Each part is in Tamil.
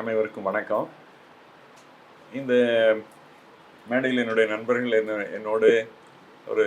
அனைவருக்கும் வணக்கம். இந்த மேடையில் என்னுடைய நண்பர்கள் என்ன என்னோடு ஒரு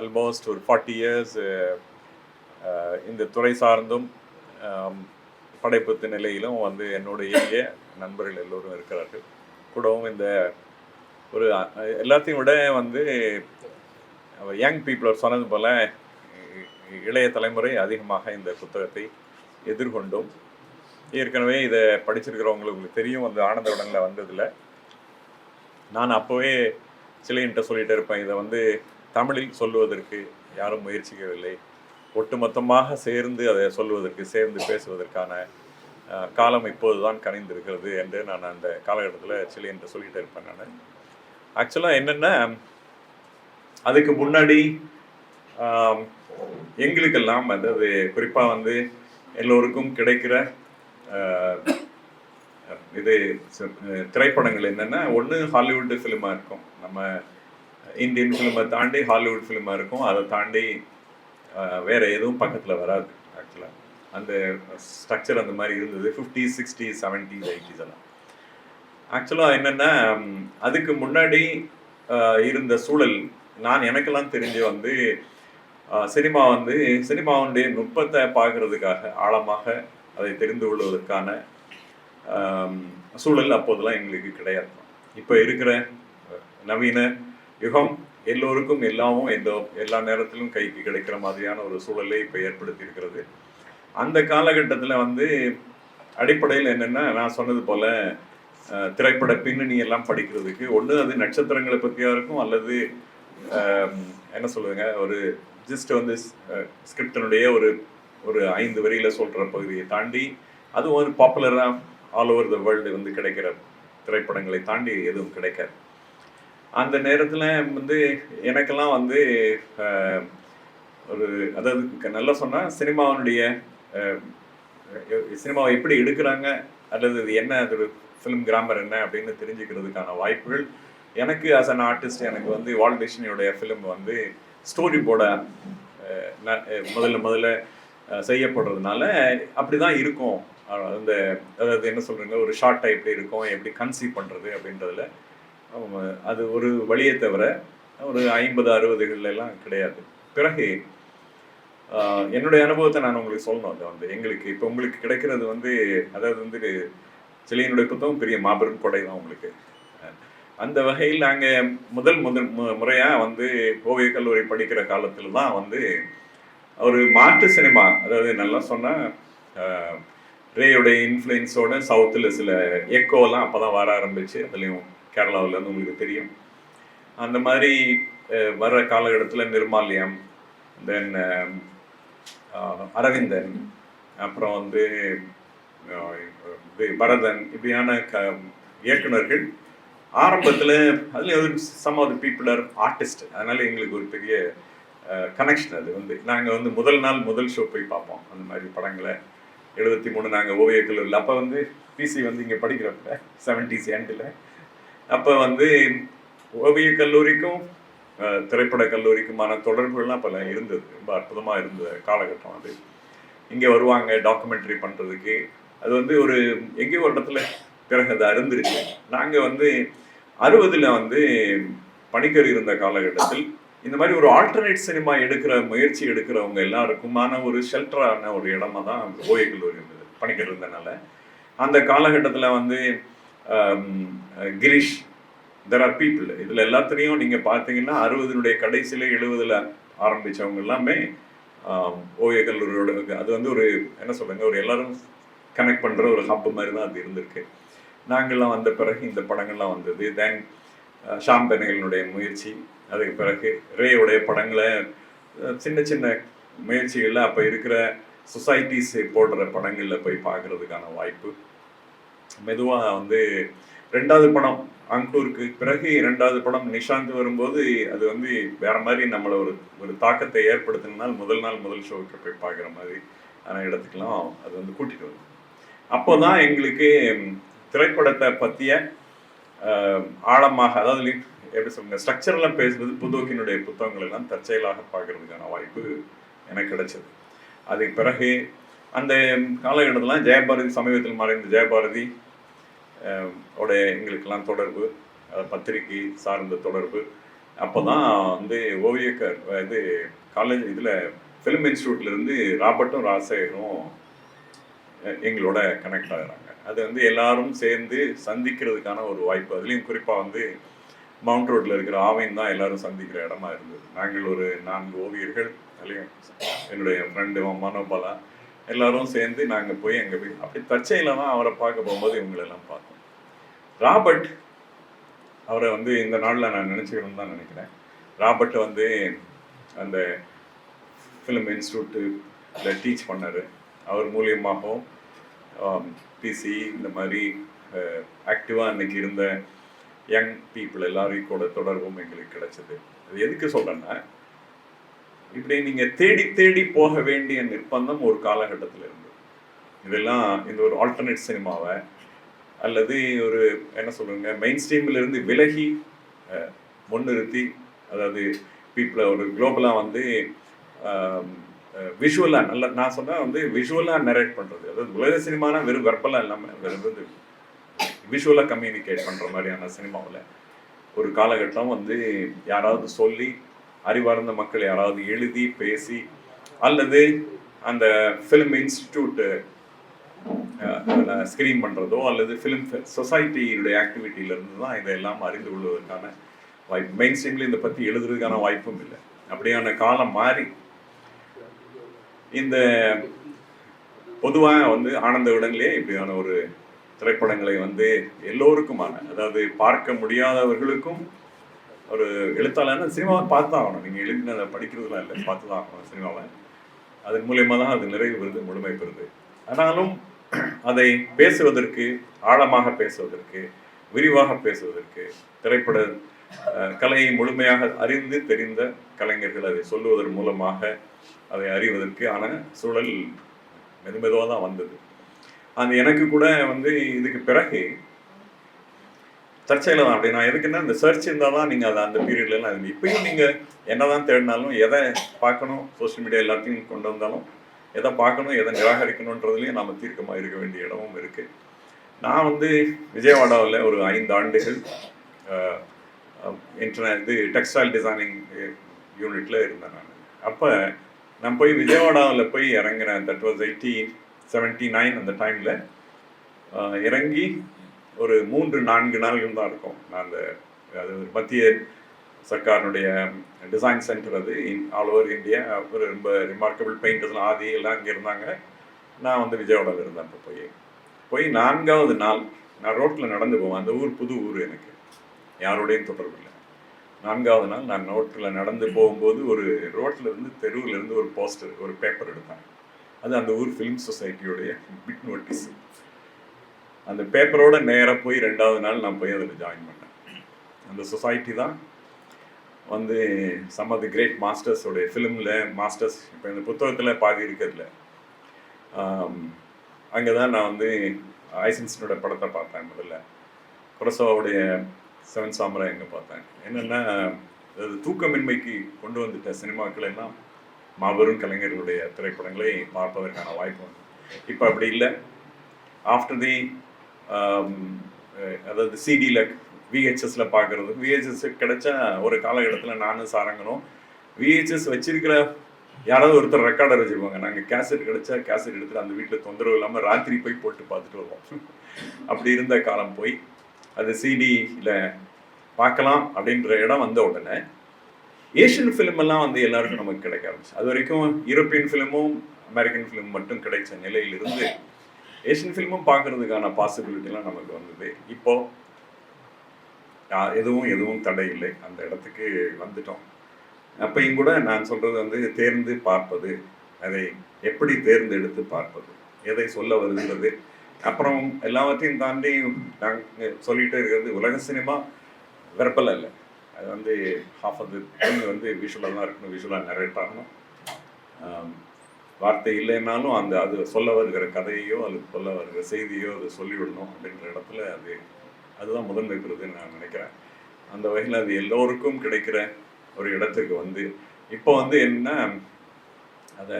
அல்மோஸ்ட் ஒரு ஃபார்ட்டி இயர்ஸ் இந்த துறை சார்ந்தும் படைப்பத்து நிலையிலும் வந்து என்னோட இயங்கிய நண்பர்கள் எல்லோரும் இருக்கிறார்கள். கூடவும் இந்த ஒரு எல்லாத்தையும் விட வந்து யங் பீப்புளர் சொன்னது போல் இளைய தலைமுறை அதிகமாக இந்த புத்தகத்தை எதிர்கொண்டும் ஏற்கனவே இதை படிச்சிருக்கிறவங்களுக்கு உங்களுக்கு தெரியும் அந்த ஆனந்த உடனில் வந்ததில் நான் அப்போவே சிலையின்ட்ட சொல்லிகிட்டு இருப்பேன் இதை வந்து தமிழில் சொல்லுவதற்கு யாரும் முயற்சிக்கவில்லை. ஒட்டுமொத்தமாக சேர்ந்து அதை சொல்லுவதற்கு சேர்ந்து பேசுவதற்கான காலம் இப்போது தான் கனிந்திருக்கிறது என்று நான் அந்த காலகட்டத்தில் சிலையின்ட்ட சொல்லிகிட்டு இருப்பேன் நான். ஆக்சுவலாக என்னென்னா அதுக்கு முன்னாடி எங்களுக்கெல்லாம் அதாவது குறிப்பாக வந்து எல்லோருக்கும் கிடைக்கிற இது திரைப்படங்கள் என்னென்னா ஒன்று ஹாலிவுட் ஃபிலிமாக இருக்கும். நம்ம இந்தியன் ஃபிலிமை தாண்டி ஹாலிவுட் ஃபிலிமாக இருக்கும். அதை தாண்டி வேறு எதுவும் பக்கத்தில் வராது ஆக்சுவலாக அந்த ஸ்ட்ரக்சர் அந்த மாதிரி இருந்தது. ஃபிஃப்டி சிக்ஸ்டி செவன்டீஸ் எயிட்டிஸ் எல்லாம். ஆக்சுவலாக என்னென்னா அதுக்கு முன்னாடி இருந்த சூழல் நான் எனக்கெல்லாம் தெரிஞ்சு வந்து சினிமா வந்து சினிமாவுடைய நுட்பத்தை பார்க்கறதுக்காக ஆழமாக அதை தெரிந்து கொள்வதற்கான சூழல் அப்போதெல்லாம் எங்களுக்கு கிடையாது. இப்போ இருக்கிற நவீன யுகம் எல்லோருக்கும் எல்லாமும் எந்த எல்லா நேரத்திலும் கைக்கு கிடைக்கிற மாதிரியான ஒரு சூழலை இப்போ ஏற்படுத்தி இருக்கிறது அந்த காலகட்டத்தில் வந்து அடிப்படையில் என்னென்னா நான் சொன்னது போல திரைப்பட பின்னணி எல்லாம் படிக்கிறதுக்கு ஒன்று அது நட்சத்திரங்களை பற்றியாக இருக்கும் அல்லது என்ன சொல்லுவாங்க ஒரு ஜஸ்ட் வந்து ஸ்கிரிப்டனுடைய ஒரு ஒரு ஐந்து வரியில சொல்ற பகுதியை தாண்டி அதுவும் ஒரு பாப்புலராக ஆல் ஓவர் த வேர்ல்டு வந்து கிடைக்கிற திரைப்படங்களை தாண்டி எதுவும் கிடைக்காது. அந்த நேரத்தில் வந்து எனக்கெல்லாம் வந்து ஒரு அதாவது நல்லா சொன்னால் சினிமாவினுடைய சினிமாவை எப்படி எடுக்கிறாங்க அல்லது இது என்ன அது ஃபிலிம் கிராமர் என்ன அப்படின்னு தெரிஞ்சுக்கிறதுக்கான வாய்ப்புகள். எனக்கு ஆஸ் அன் ஆர்டிஸ்ட் எனக்கு வந்து வால் ஃபிலிம் வந்து ஸ்டோரி போர்டை முதல்ல முதல்ல செய்யப்படுறதுனால செய்யப்படுறதுனால அப்படிதான் இருக்கும். அந்த அதாவது என்ன சொல்றீங்க ஒரு ஷார்ட்டை எப்படி இருக்கும் எப்படி கன்சீவ் பண்ணுறது அப்படின்றதுல அது ஒரு வழியை தவிர ஒரு ஐம்பது அறுபதுகள்லாம் கிடையாது. பிறகு என்னுடைய அனுபவத்தை நான் உங்களுக்கு சொல்லணும். அது வந்து எங்களுக்கு இப்போ உங்களுக்கு கிடைக்கிறது வந்து அதாவது வந்து சிலையினுடைய புத்தகம் பெரிய மாபெரும் கொடை தான் உங்களுக்கு. அந்த வகையில் நாங்கள் முதல் முதல் மு- வந்து ஓவிய கல்லூரி படிக்கிற காலத்தில் தான் வந்து ஒரு மாற்று சினிமா அதாவது நல்லா சொன்னால் ரேயோட இன்ஃப்ளூயன்ஸோட சவுத்தில் சில எக்கோலாம் அப்போ தான் வர ஆரம்பிச்சு அதுலேயும் கேரளாவிலேருந்து உங்களுக்கு தெரியும். அந்த மாதிரி வர்ற காலகட்டத்தில் நிர்மால்யம் தென் அரவிந்தன் அப்புறம் வந்து பரதன் இப்படியான க இயக்குநர்கள் ஆரம்பத்தில் அதுலேயும் some of the people are artist அதனால எங்களுக்கு ஒரு பெரிய கனெக்ஷன் அது வந்து. நாங்கள் வந்து முதல் நாள் முதல் ஷோ போய் பார்ப்போம். அந்த மாதிரி படங்களை எழுபத்தி மூணு நாங்கள் ஓவிய கல்லூரியில் அப்போ வந்து பிசி வந்து இங்கே படிக்கிறப்ப செவன்டிஸ் எண்டில் அப்போ வந்து ஓவிய கல்லூரிக்கும் திரைப்பட கல்லூரிக்குமான தொடர்புகள்லாம் பல இருந்தது. ரொம்ப அற்புதமாக இருந்த காலகட்டம் அது. இங்கே வருவாங்க டாக்குமெண்ட்ரி பண்ணுறதுக்கு அது வந்து ஒரு எங்கேயோ ஒரு இடத்துல பிறகு அது அருந்துருச்சு நாங்கள் வந்து அறுபதில் வந்து பணிக்கர் இருந்த காலகட்டத்தில் இந்த மாதிரி ஒரு ஆல்டர்னேட் சினிமா எடுக்கிற முயற்சி எடுக்கிறவங்க எல்லாருக்குமான ஒரு ஷெல்டரான ஒரு இடமா தான் ஓவிய கல்லூரி இருந்தது பணிக்கிட்டு இருந்தனால. அந்த காலகட்டத்தில் வந்து கிரீஷ் தெர் ஆர் பீப்புள் இதில் எல்லாத்துலேயும் நீங்கள் பார்த்தீங்கன்னா அறுபதுனுடைய கடைசியில் எழுபதில் ஆரம்பித்தவங்க எல்லாமே ஓஏ கல்லூரியோட அது வந்து ஒரு என்ன சொல்லுங்க ஒரு எல்லாரும் கனெக்ட் பண்ணுற ஒரு ஹப் மாதிரி தான் அது இருந்திருக்கு. நாங்கள்லாம் வந்த பிறகு இந்த படங்கள்லாம் வந்தது. தென் ஷாம் பெனகலினுடைய முயற்சி அதுக்கு பிறகு ரேயோடைய படங்களை சின்ன சின்ன முயற்சிகளில் அப்போ இருக்கிற சொசைட்டிஸ் போடுற படங்களில் போய் பார்க்கறதுக்கான வாய்ப்பு. மெதுவாக வந்து ரெண்டாவது படம் அங்கூருக்கு பிறகு இரண்டாவது படம் நிஷாந்த் வரும்போது அது வந்து வேற மாதிரி நம்மளை ஒரு ஒரு தாக்கத்தை ஏற்படுத்தினால் முதல் நாள் முதல் ஷோவுக்கு போய் பார்க்குற மாதிரி ஆன இடத்துக்கெல்லாம் அது வந்து கூட்டிகிட்டு வரும் அப்போதான் எங்களுக்கு திரைப்படத்தை பற்றிய ஆழமாக அதாவது li- எப்படி சொல்லுங்க ஸ்ட்ரக்சர்லாம் பேசுறது புதுக்கினுடைய புத்தகங்கள் எல்லாம் தற்செயலாக பார்க்கறதுக்கான வாய்ப்பு எனக்கு கிடைச்சது. அதுக்கு பிறகு அந்த காலகட்டத்தில் ஜெயபாரதி சமீபத்தில் மறைந்த ஜெயபாரதி உடைய எங்களுக்கெல்லாம் தொடர்பு பத்திரிக்கை பத்திரிகை சார்ந்த தொடர்பு. அப்போ தான் வந்து ஓவியக்கர் இது காலேஜ் இதில் ஃபிலிம் இன்ஸ்டியூட்லேருந்து ராபர்ட்டும் ராசேகரும் எங்களோட கனெக்ட் ஆகிறாங்க. அது வந்து எல்லாரும் சேர்ந்து சந்திக்கிறதுக்கான ஒரு வாய்ப்பு. அதுலேயும் குறிப்பாக வந்து மவுண்ட் ரோட்டில் இருக்கிற ஆவையும் தான் எல்லாரும் சந்திக்கிற இடமா இருந்தது. நாங்கள் ஒரு நான்கு ஓவியர்கள் அதுலேயும் என்னுடைய ஃப்ரெண்டு மனோபாலா எல்லாரும் சேர்ந்து நாங்கள் போய் அங்கே போய் அப்படி தற்செயல தான் அவரை பார்க்க போகும்போது இவங்களெல்லாம் பார்த்தோம். ராபர்ட் அவரை வந்து இந்த நாளில் நான் நினச்சிக்கணும்னு தான் நினைக்கிறேன். ராபர்ட் வந்து அந்த ஃபிலிம் இன்ஸ்டியூட்டு டீச் பண்ணார். அவர் மூலியமாகவும் பிசி இந்த மாதிரி ஆக்டிவாக அன்னைக்கு இருந்த யங் பீப்புள் எல்லாரையும் கூட தொடர்பும் எங்களுக்கு கிடைச்சது. அது எதுக்கு சொல்கிறேன்னா இப்படி நீங்கள் தேடி தேடி போக வேண்டிய நிர்பந்தம் ஒரு காலகட்டத்தில் இருந்தது. இதெல்லாம் இந்த ஒரு ஆல்டர்னேட் சினிமாவை அல்லது ஒரு என்ன சொல்லுங்க மெயின் ஸ்ட்ரீம்லேருந்து விலகி முன்னிறுத்தி அதாவது பீப்புளை ஒரு குளோபலாக வந்து விஷுவலாக நல்ல நான் சொன்னேன் வந்து விஷுவலாக நரேட் பண்ணுறது அதாவது உலக சினிமானா வெறும் வெர்பலாக இல்லாமல் வெறும் வந்து விஷுவலாக கம்யூனிகேட் பண்ணுற மாதிரியான சினிமாவில் ஒரு காலகட்டம் வந்து யாராவது சொல்லி அறிவார்ந்த மக்கள் யாராவது எழுதி பேசி அல்லது அந்த ஃபிலிம் இன்ஸ்டிடியூட் ஸ்க்ரீன் பண்ணுறதோ அல்லது ஃபிலிம் சொசைட்டியுடைய ஆக்டிவிட்டியிலேருந்து தான் இதெல்லாம் அறிந்து கொள்வதற்கான வாய்ப்பு. மெயின் ஸ்ட்ரீமில் இதை பற்றி எழுதுறதுக்கான வாய்ப்பும் இல்லை. அப்படியான காலம் மாறி இந்த பொதுவாக வந்து ஆனந்த விடங்களே இப்படியான ஒரு திரைப்படங்களை வந்து எல்லோருக்குமான அதாவது பார்க்க முடியாதவர்களுக்கும் ஒரு எழுத்தாளர்னா சினிமாவை பார்த்து தான் ஆகணும் நீங்கள் எழுதினதை படிக்கிறதுலாம் இல்லை பார்த்து தான் ஆகணும் சினிமாவை. அதன் மூலயமா தான் அது நிறைவு பெறுது முழுமை பெறுது. ஆனாலும் அதை பேசுவதற்கு ஆழமாக பேசுவதற்கு விரிவாக பேசுவதற்கு திரைப்பட கலையை முழுமையாக அறிந்து தெரிந்த கலைஞர்கள் அதை சொல்லுவதன் மூலமாக அதை அறிவதற்கு ஆன சூழல் மெதுமெதுவாக தான் வந்தது. அந்த எனக்கு கூட வந்து இதுக்கு பிறகு சர்ச்சையில் தான். அப்படி நான் எதுக்குன்னா இந்த சர்ச் இருந்தால் தான் நீங்கள் அதை அந்த பீரியட்லலாம் இருந்து இப்பயும் நீங்கள் என்னதான் தேடினாலும் எதை பார்க்கணும் சோஷியல் மீடியா எல்லாத்தையும் கொண்டு வந்தாலும் எதை பார்க்கணும் எதை நிராகரிக்கணுன்றதுலையும் நாம் தீர்க்கமாக இருக்க வேண்டிய இடமும் இருக்குது நான் வந்து விஜயவாடாவில் ஒரு ஐந்து ஆண்டுகள் இன்டர்நெட் இது டெக்ஸ்டைல் டிசைனிங் யூனிட்ல இருந்தேன் நான். அப்போ நான் போய் விஜயவாடாவில் போய் இறங்கினேன். That was eighty seventy nine அந்த டைமில் இறங்கி ஒரு மூன்று நான்கு நாள்கள் தான் இருக்கும். நான் அந்த அது மத்திய சர்க்காரினுடைய டிசைன் சென்டர் அது இன் ஆல் ஓவர் இந்தியா ஒரு ரொம்ப ரிமார்க்கபிள் பெயிண்டர்ஸ்லாம் ஆதி எல்லாம் அங்கே இருந்தாங்க. நான் வந்து விஜயவாடாவில் இருந்தேன் அப்போ போய். போய் நான்காவது நாள் நான் ரோட்டில் நடந்து போவேன். அந்த ஊர் புது ஊர் எனக்கு. யாரோடையும் தொடர்பு இல்லை. நான்காவது நாள் நான் ரோட்டில் நடந்து போகும்போது ஒரு ரோட்டில் இருந்து தெருவில் இருந்து ஒரு போஸ்டர் ஒரு பேப்பர் எடுத்தேன். அது அந்த ஊர் ஃபிலிம் சொசைட்டியோடைய பிட் நோட்டீஸ் அந்த பேப்பரோட நேராக போய் ரெண்டாவது நாள் நான் போய் அதில் ஜாயின் பண்ணேன். அந்த சொசைட்டி தான் வந்து சம் ஆஃப் தி கிரேட் மாஸ்டர்ஸோடைய ஃபிலிமில் மாஸ்டர்ஸ் இப்போ இந்த புத்தகத்தில் பாதி இருக்கிறதுல அங்கே தான் நான் வந்து ஐசன்ஸனோட படத்தை பார்த்தேன் முதல்ல. குரசோவுடைய செவன் சாமரா எங்கே பார்த்தேன் என்னென்னா அது தூக்கமின்மைக்கு கொண்டு வந்துட்ட சினிமாக்கள் எல்லாம் மாபெரும் கலைஞர்களுடைய திரைப்படங்களை பார்ப்பதற்கான வாய்ப்பு வந்து இப்போ அப்படி இல்லை. ஆஃப்டர் தி அதாவது சிடியில் விஹெச்எஸில் பார்க்கறது விஹெச்எஸ் கிடைச்சா ஒரு காலகட்டத்தில் நானும் சாரங்கனும் விஹெச்எஸ் வச்சிருக்கிற யாராவது ஒருத்தர் ரெக்கார்டர் வச்சிருப்பாங்க. நாங்கள் கேசட் கிடைச்சா கேசட் எடுத்துகிட்டு அந்த வீட்டில் தொந்தரவு இல்லாமல் ராத்திரி போய் போட்டு பார்த்துட்டு வருவோம். அப்படி இருந்த காலம் போய் அது சிடியில் பார்க்கலாம் அப்படின்ற இடம் வந்த உடனே ஏஷியன் ஃபிலிம் எல்லாம் வந்து எல்லாருக்கும் நமக்கு கிடைக்க ஆரம்பிச்சு. அது வரைக்கும் யூரோப்பியன் ஃபிலிமும் அமெரிக்கன் ஃபிலிம் மட்டும் கிடைச்ச நிலையிலிருந்து ஏஷியன் ஃபிலிமும் பார்க்கறதுக்கான பாசிபிலிட்டிலாம் நமக்கு வந்தது. இப்போ எதுவும் எதுவும் தடை இல்லை. அந்த இடத்துக்கு வந்துட்டோம். அப்பையும் கூட நான் சொல்றது வந்து தேர்ந்து பார்ப்பது அதை எப்படி தேர்ந்தெடுத்து பார்ப்பது எதை சொல்ல வருகிறது அப்புறம் எல்லாவற்றையும் தாண்டி நாங்கள் சொல்லிகிட்டே இருக்கிறது உலக சினிமா வெர்பல் இல்லை அது வந்து ஹாஃப் ஆஃப் தி வந்து விஷுவலாக தான் இருக்கணும் விஷுவலாக நரேட் ஆகணும். வார்த்தை இல்லைன்னாலும் அந்த அது சொல்ல வருகிற கதையோ அல்லது சொல்ல வருகிற செய்தியோ அது சொல்லிவிடணும் அப்படின்ற இடத்துல அது அதுதான் முதன்மை இருக்கிறதுன்னு நான் நினைக்கிறேன். அந்த வகையில் அது எல்லோருக்கும் கிடைக்கிற ஒரு இடத்துக்கு வந்து இப்போ வந்து என்ன அதை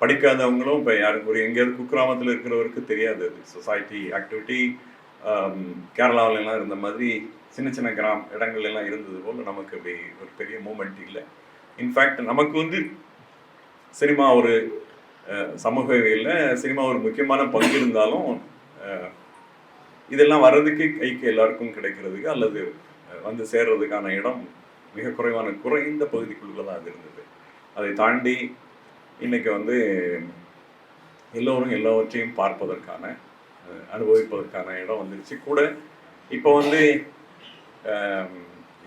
படிக்காதவங்களும் இப்போ யாருக்கு ஒரு எங்கேயாவது குக்கிராமத்தில் இருக்கிறவருக்கு தெரியாது அது. சொசைட்டி ஆக்டிவிட்டி um, கேரளாவிலலாம் இருந்த மாதிரி சின்ன சின்ன கிராம இடங்கள் எல்லாம் இருந்தது போல் நமக்கு அப்படி ஒரு பெரிய மூமெண்ட் இல்லை. இன்ஃபேக்ட் நமக்கு வந்து சினிமா ஒரு அஹ், சமூகவியல்ல சினிமா ஒரு முக்கியமான பங்கு இருந்தாலும் இதெல்லாம் வர்றதுக்கு கைக்கு எல்லாருக்கும் கிடைக்கிறதுக்கு அல்லது வந்து சேர்றதுக்கான இடம் மிக குறைவான குறைந்த பகுதிக்குள்ளே தான் அது இருந்தது. அதை தாண்டி இன்றைக்கி வந்து எல்லோரும் எல்லாவற்றையும் பார்ப்பதற்கான அனுபவிப்பதற்கான இடம் வந்துருச்சு. கூட இப்போ வந்து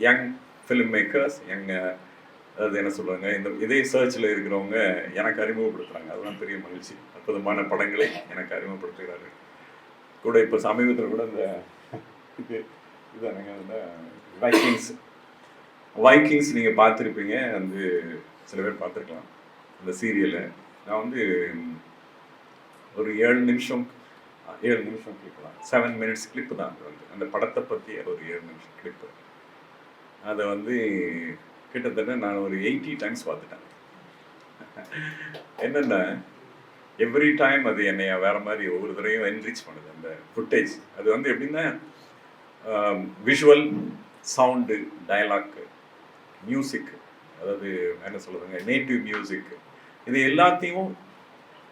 யங் ஃபிலிம் மேக்கர்ஸ் யங் அதாவது என்ன சொல்கிறாங்க இந்த இதே சர்ச்சில் இருக்கிறவங்க எனக்கு அறிமுகப்படுத்துகிறாங்க அதுதான் பெரிய மகிழ்ச்சி. அற்புதமான படங்களை எனக்கு அறிமுகப்படுத்துகிறாரு கூட இப்போ சமீபத்தில் கூட இந்த இது இதானுங்க வைக்கிங்ஸ் வைக்கிங்ஸ் நீங்கள் பார்த்துருப்பீங்க. வந்து சில பேர் பார்த்துருக்கலாம். அந்த சீரியலை. நான் வந்து ஒரு ஏழு நிமிஷம் ஏழு நிமிஷம் கிளிப் தான். செவன் மினிட்ஸ் கிளிப்பு தான் அது வந்து. அந்த படத்தை பற்றி ஒரு ஏழு நிமிஷம் கிளிப்பு அதை வந்து கிட்டத்தட்ட நான் ஒரு எயிட்டி டைம்ஸ் பார்த்துட்டேன். என்னென்ன எவ்ரி டைம் அது என்னை வேற மாதிரி ஒவ்வொரு தடவையும் என்ரிச் பண்ணுது அந்த ஃபுட்டேஜ் அது வந்து எப்படின்னா விஷுவல் சவுண்டு டயலாக் மியூசிக் அதாவது என்ன சொல்லுவாங்க நேட்டிவ் மியூசிக்கு இது எல்லாத்தையும்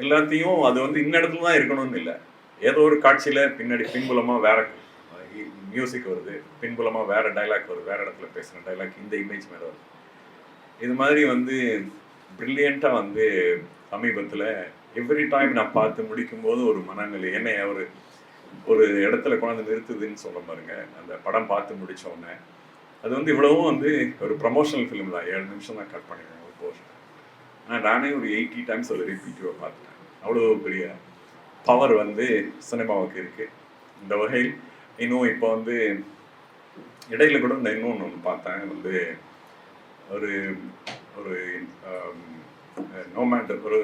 எல்லாத்தையும் அது வந்து இந்த இடத்துல தான் இருக்கணும்னு இல்லை. ஏதோ ஒரு காட்சியில் பின்னாடி பின்புலமாக வேற மியூசிக் வருது பின்புலமாக வேற டைலாக் வருது வேற இடத்துல பேசுகிற டைலாக் இந்த இமேஜ் மேலே வருது. இது மாதிரி வந்து ப்ரில்லியண்ட்டாக வந்து சமீபத்தில் எவ்ரி டைம் நான் பார்த்து முடிக்கும்போது ஒரு மனநிலை என்னை ஒரு ஒரு இடத்துல கொண்டாந்து நிறுத்துதுன்னு சொல்ல பாருங்க. அந்த படம் பார்த்து முடிச்ச உடனே அது வந்து இவ்வளவும் வந்து ஒரு ப்ரமோஷனல் ஃபிலிம் தான். ஏழு நிமிஷம் தான் கட் பண்ணிடுவேன் ஒரு போர்ஷன் ஆனால் நானே ஒரு எயிட்டி டைம்ஸ் அதை ரிப்பீட்டிவாக பார்த்துட்டேன் அவ்வளோ பெரிய பவர் வந்து சினிமாவுக்கு இருக்குது இந்த வகையில் இன்னும் இப்போ வந்து இடையில கூட நான் இன்னொன்று ஒன்று பார்த்தேன். வந்து ஒரு ஒரு நோமேட் ஒரு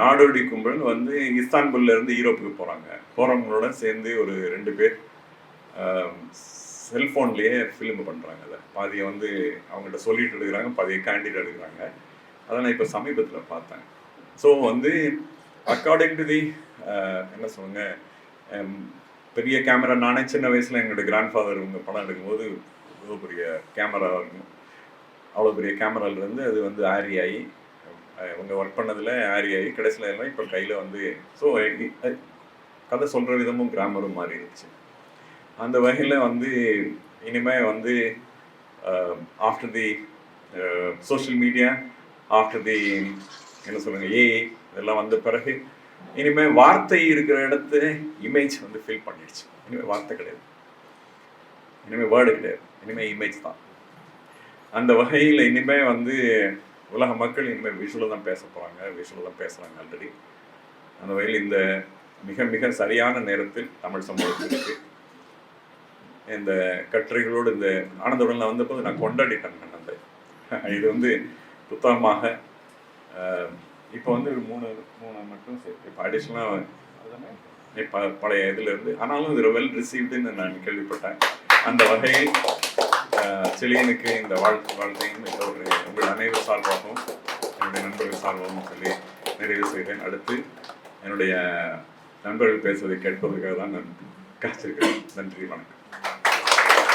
நாடோடி கும்பல் வந்து இஸ்தான்புல்ல இருந்து ஈரோப்புக்கு போகிறாங்க போகிறவங்களோட சேர்ந்து ஒரு ரெண்டு பேர் செல்ஃபோன்லேயே ஃபிலிம் பண்ணுறாங்க அதை. பாதியை வந்து அவங்ககிட்ட சொல்லிட்டு எடுக்கிறாங்க பாதியை கேண்டிட் எடுக்கிறாங்க. அதை நான் இப்போ சமீபத்தில் பார்த்தேன். ஸோ வந்து அக்கார்டிங் டு தி என்ன சொல்லுங்க பெரிய கேமரா நானே சின்ன வயசில் எங்களோட கிராண்ட் ஃபாதர் இவங்க படம் எடுக்கும்போது இவ்வளோ பெரிய கேமரா இருக்கும் அவ்வளோ பெரிய கேமராலேருந்து அது வந்து ஆரி ஆகி இவங்க ஒர்க் பண்ணதில் ஆரி ஆகி கடைசியில் எல்லாம் இப்போ கையில் வந்து ஸோ கதை சொல்கிற விதமும் கிராமரும் மாறிடுச்சு அந்த வகையில் வந்து இனிமேல் வந்து after the social media after the என்ன சொல்லுங்க ஏ இதெல்லாம் வந்த பிறகு இனிமேல் வார்த்தை இருக்கிற இடத்து இமேஜ் வந்து ஃபில் பண்ணிடுச்சு. இனிமேல் வார்த்தை கிடையாது. இனிமேல் வேர்டு கிடையாது. இனிமேல் இமேஜ் தான். அந்த வகையில் இனிமேல் வந்து உலக மக்கள் இனிமேல் விஷுவலில் தான் பேச போகிறாங்க விஷுவலில் தான் பேசுகிறாங்க ஆல்ரெடி அந்த வகையில் இந்த மிக மிக சரியான நேரத்தில் தமிழ் சமூகத்திற்கு இந்த கட்டுரைகளோடு இந்த ஆனந்தவுடன் நான் வந்தபோது நான் கொண்டாடிட்டேன் அந்த இது வந்து புத்தகமாக இப்போ வந்து மூணு மூணு மட்டும் சேர்த்து இப்போ அடிஷ்னலாக இப்போ பழைய இதில் இருந்து ஆனாலும் இது வெல் ரிசீவ்டுன்னு நான் கேள்விப்பட்டேன். அந்த வகையில் அஹ், செழியனுக்கு இந்த வாழ்த்து வாழ்த்தையும் ஒரு உங்கள் அனைவர் சார்பாகவும் என்னுடைய நண்பர்கள் சார்பாகவும் சொல்லி நிறைவு செய்தேன். அடுத்து என்னுடைய நண்பர்கள் பேசுவதை கேட்பதற்காக தான் நான் காத்திருக்கிறேன். நன்றி வணக்கம்.